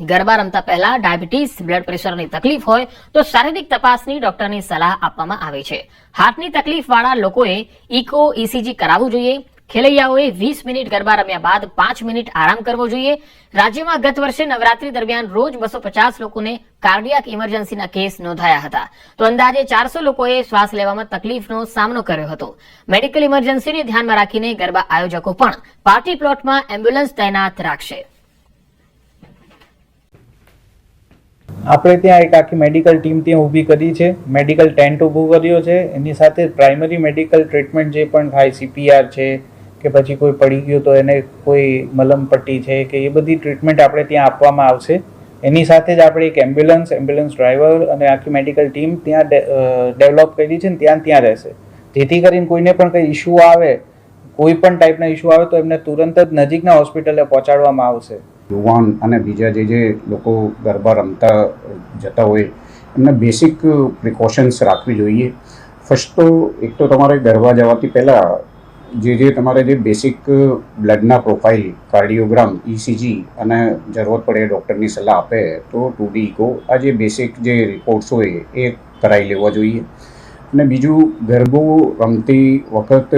ગરબા રમતા પહેલા diabetes, blood પ્રેશરની તકલીફ હોય તો શારીરિક તપાસની ડોક્ટરની સલાહ આપવામાં આવે છે. હાર્ટની તકલીફ વાળા લોકોએ ઇકો ઇસીજી કરાવવું જોઈએ. ખેલૈયાઓએ વીસ મિનિટ ગરબા રમ્યા બાદ પાંચ મિનિટ આરામ કરવો જોઈએ. રાજ્યમાં ગત વર્ષે નવરાત્રી દરમિયાન રોજ બસો પચાસ લોકોને કાર્ડિયાક ઇમરજન્સીના કેસ નોંધાયા હતા. તો અંદાજે ચારસો લોકોએ શ્વાસ લેવામાં તકલીફનો સામનો કર્યો હતો. મેડિકલ ઇમરજન્સીને ધ્યાનમાં રાખીને ગરબા આયોજકો પણ પાર્ટી પ્લોટમાં એમ્બ્યુલન્સ તૈનાત રાખશે. આપણે ત્યાં એક આખી મેડિકલ ટીમ ત્યાં ઊભી કરી છે. મેડિકલ ટેન્ટ ઊભું કર્યો છે. એની સાથે પ્રાઇમરી મેડિકલ ટ્રીટમેન્ટ જે પણ થાય સીપીઆર છે કે પછી કોઈ પડી ગયું તો એને કોઈ મલમ પટ્ટી છે કે એ બધી ટ્રીટમેન્ટ આપણે ત્યાં આપવામાં આવશે. એની સાથે જ આપણે એક એમ્બ્યુલન્સ એમ્બ્યુલન્સ ડ્રાઈવર અને આખી મેડિકલ ટીમ ત્યાં ડેવલપ કરી છે ને ત્યાં ત્યાં રહેશે. જેથી કરીને કોઈને પણ કંઈ ઇશ્યુ આવે, કોઈ પણ ટાઈપના ઇશ્યુ આવે તો એમને તુરંત જ નજીકના હોસ્પિટલે પહોંચાડવામાં આવશે. યુવાન અને બીજા જે જે લોકો ગરબા રમતા જતા હોય, એમને બેસિક પ્રિકોશન્સ રાખવી જોઈએ. ફર્સ્ટ તો એક તો તમારે ગરબા જવાથી પહેલાં જે જે તમારે જે બેસિક બ્લડના પ્રોફાઇલ કાર્ડિયોગ્રામ ઇસીજી અને જરૂરત પડે ડૉક્ટરની સલાહ આપે તો ટુ ડી ઇકો આ જે બેસિક જે રિપોર્ટ્સ હોય એ કરાવી લેવા જોઈએ. અને બીજું, ગરબો રમતી વખત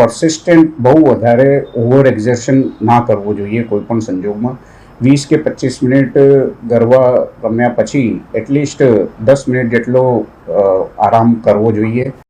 પરસિસ્ટન્ટ બહુ વધારે ઓવર એક્ઝેશન ના કરવું જોઈએ કોઈ પણ સંજોગમાં. વીસ કે પચીસ મિનિટ ગરબા રમ્યા પછી એટલીસ્ટ દસ મિનિટ જેટલો આરામ કરવો જોઈએ.